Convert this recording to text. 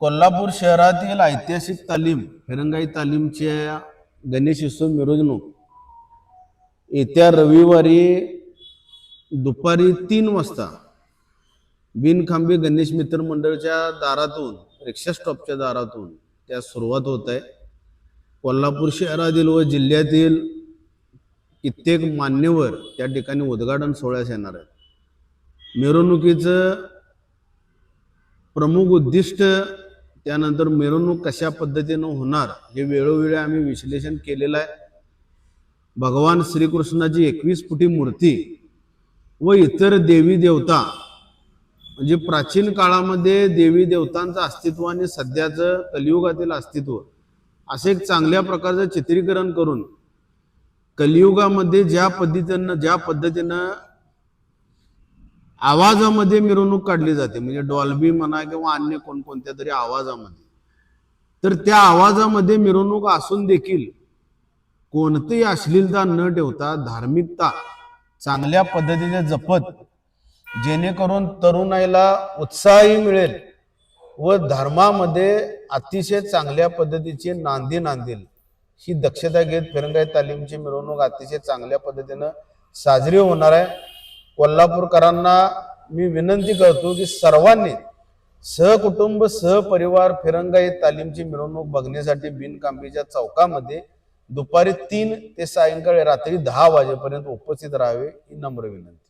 कोल्हापूर शहरातील ऐतिहासिक तालीम फिरंगाई तालीमच्या गणेश उत्सव मिरवणूक. येत्या रविवारी दुपारी तीन वाजता बिनखांबी गणेश मित्र मंडळच्या दारातून रिक्षा स्टॉपच्या दारातून त्या सुरुवात होत आहे. कोल्हापूर शहरातील व जिल्ह्यातील कित्येक मान्यवर त्या ठिकाणी उद्घाटन सोहळ्यास येणार आहेत. मिरवणुकीचं प्रमुख उद्दिष्ट त्यानंतर मिरवणूक कशा पद्धतीनं होणार हे वेळोवेळी आम्ही विश्लेषण केलेलं आहे. भगवान श्रीकृष्णाची एकवीस फुटी मूर्ती व इतर देवी देवता म्हणजे प्राचीन काळामध्ये देवी देवतांचं अस्तित्व आणि सध्याचं कलियुगातील अस्तित्व असे एक चांगल्या प्रकारचं चित्रीकरण करून कलियुगामध्ये ज्या पद्धतीनं ज्या पद्धतीनं आवाजामध्ये मिरवणूक काढली जाते. म्हणजे डॉल्बी म्हणा किंवा अन्य कोणकोणत्या तरी आवाजामध्ये. तर त्या आवाजामध्ये मिरवणूक असून देखील कोणतीही अश्लीलता न ठेवता धार्मिकता चांगल्या पद्धतीने जपत जेणेकरून तरुणाईला उत्साहही मिळेल व धर्मामध्ये अतिशय चांगल्या पद्धतीची नांदी नांदेल. ही दक्षता घेत फिरंगाई तालीमची मिरवणूक अतिशय चांगल्या पद्धतीनं साजरी होणार आहे. कोल्हापूरकरांना मी विनंती करतो की सर्वांनी सहकुटुंब सहपरिवार फिरंगाई तालीमची मिरवणूक बघण्यासाठी बिनकांबीच्या चौकामध्ये दुपारी तीन ते सायंकाळी रात्री दहा वाजेपर्यंत उपस्थित राहावे ही नम्र विनंती.